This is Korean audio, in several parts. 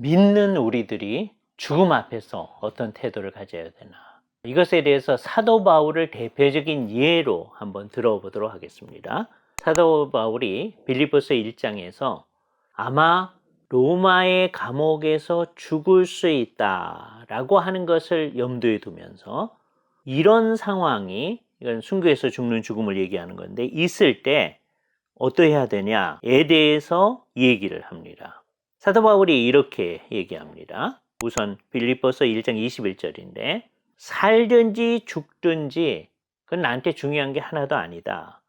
믿는 우리들이 죽음 앞에서 어떤 태도를 가져야 되나. 이것에 대해서 사도 바울을 대표적인 예로 한번 들어보도록 하겠습니다. 사도 바울이 빌리포스 1장에서 아마 로마의 감옥에서 죽을 수 있다 라고 하는 것을 염두에 두면서 이런 상황이 이건 순교에서 죽는 죽음을 얘기하는 건데 있을 때 어떠해야 되냐에 대해서 얘기를 합니다. 사도 바울이 이렇게 얘기합니다. 우선 빌립보서 1장 21절인데 살든지 죽든지 그건 나한테 중요한 게 하나도 아니다.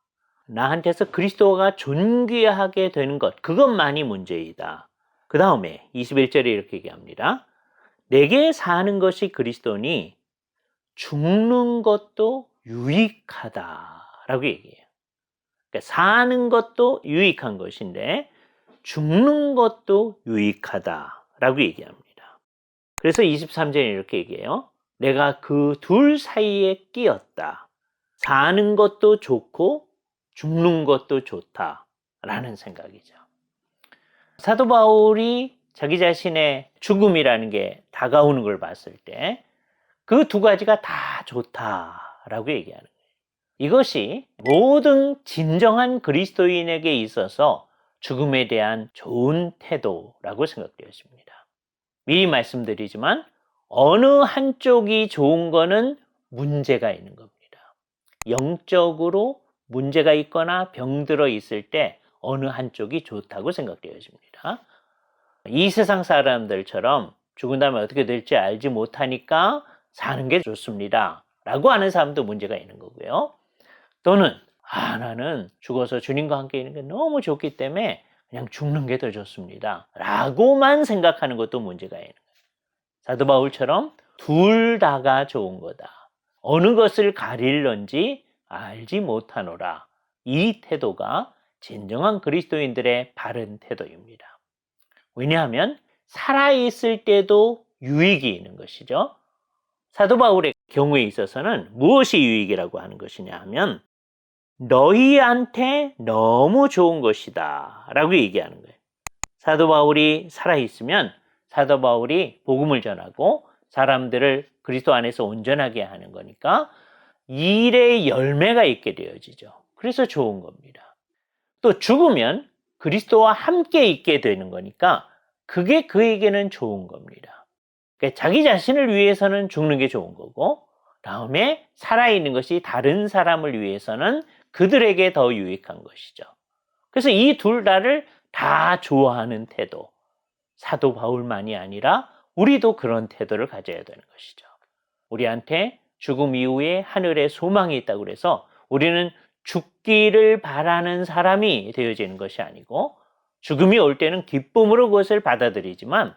나한테서 그리스도가 존귀하게 되는 것 그것만이 문제이다. 그 다음에 21절에 이렇게 얘기합니다. 내게 사는 것이 그리스도니 죽는 것도 유익하다라고 얘기해요. 그러니까 사는 것도 유익한 것인데 죽는 것도 유익하다라고 얘기합니다. 그래서 23절에 이렇게 얘기해요. 내가 그 둘 사이에 끼었다. 사는 것도 좋고 죽는 것도 좋다라는 생각이죠. 사도 바울이 자기 자신의 죽음이라는 게 다가오는 걸 봤을 때 그 두 가지가 다 좋다라고 얘기하는 거예요. 이것이 모든 진정한 그리스도인에게 있어서 죽음에 대한 좋은 태도라고 생각되었습니다. 미리 말씀드리지만 어느 한쪽이 좋은 거는 문제가 있는 겁니다. 영적으로 문제가 있거나 병들어 있을 때 어느 한쪽이 좋다고 생각되어집니다. 이 세상 사람들처럼 죽은 다음에 어떻게 될지 알지 못하니까 사는 게 좋습니다. 라고 하는 사람도 문제가 있는 거고요. 또는, 아, 나는 죽어서 주님과 함께 있는 게 너무 좋기 때문에 그냥 죽는 게 더 좋습니다. 라고만 생각하는 것도 문제가 있는 거예요. 사도 바울처럼 둘 다가 좋은 거다. 어느 것을 가릴런지 알지 못하노라. 이 태도가 진정한 그리스도인들의 바른 태도입니다. 왜냐하면 살아있을 때도 유익이 있는 것이죠. 사도 바울의 경우에 있어서는 무엇이 유익이라고 하는 것이냐 하면 너희한테 너무 좋은 것이다 라고 얘기하는 거예요. 사도 바울이 살아있으면 사도 바울이 복음을 전하고 사람들을 그리스도 안에서 온전하게 하는 거니까 일의 열매가 있게 되어지죠. 그래서 좋은 겁니다. 또 죽으면 그리스도와 함께 있게 되는 거니까 그게 그에게는 좋은 겁니다. 그러니까 자기 자신을 위해서는 죽는 게 좋은 거고 다음에 살아있는 것이 다른 사람을 위해서는 그들에게 더 유익한 것이죠. 그래서 이 둘 다를 다 좋아하는 태도. 사도 바울만이 아니라 우리도 그런 태도를 가져야 되는 것이죠. 우리한테 죽음 이후에 하늘에 소망이 있다고 그래서 우리는 죽기를 바라는 사람이 되어지는 것이 아니고 죽음이 올 때는 기쁨으로 그것을 받아들이지만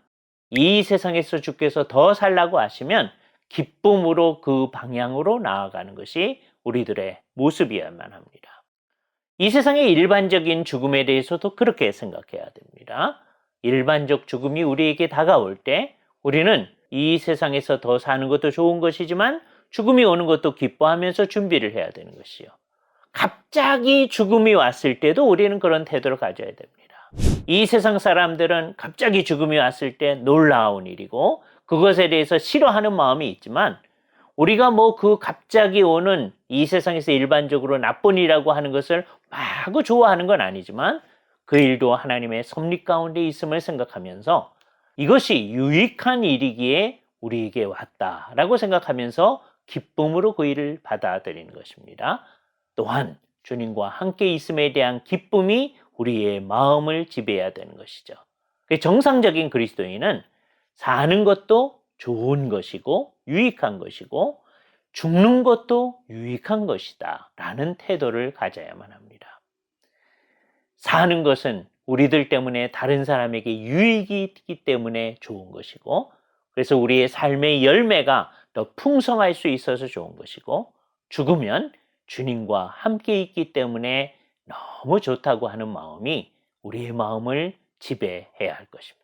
이 세상에서 주께서 더 살라고 하시면 기쁨으로 그 방향으로 나아가는 것이 우리들의 모습이어야만 합니다. 이 세상의 일반적인 죽음에 대해서도 그렇게 생각해야 됩니다. 일반적 죽음이 우리에게 다가올 때 우리는 이 세상에서 더 사는 것도 좋은 것이지만 죽음이 오는 것도 기뻐하면서 준비를 해야 되는 것이요. 갑자기 죽음이 왔을 때도 우리는 그런 태도를 가져야 됩니다. 이 세상 사람들은 갑자기 죽음이 왔을 때 놀라운 일이고 그것에 대해서 싫어하는 마음이 있지만 우리가 뭐 그 갑자기 오는 이 세상에서 일반적으로 나쁜 일이라고 하는 것을 마구 좋아하는 건 아니지만 그 일도 하나님의 섭리 가운데 있음을 생각하면서 이것이 유익한 일이기에 우리에게 왔다라고 생각하면서 기쁨으로 그 일을 받아들이는 것입니다. 또한 주님과 함께 있음에 대한 기쁨이 우리의 마음을 지배해야 되는 것이죠. 정상적인 그리스도인은 사는 것도 좋은 것이고 유익한 것이고 죽는 것도 유익한 것이다 라는 태도를 가져야만 합니다. 사는 것은 우리들 때문에 다른 사람에게 유익이 있기 때문에 좋은 것이고 그래서 우리의 삶의 열매가 더 풍성할 수 있어서 좋은 것이고 죽으면 주님과 함께 있기 때문에 너무 좋다고 하는 마음이 우리의 마음을 지배해야 할 것입니다.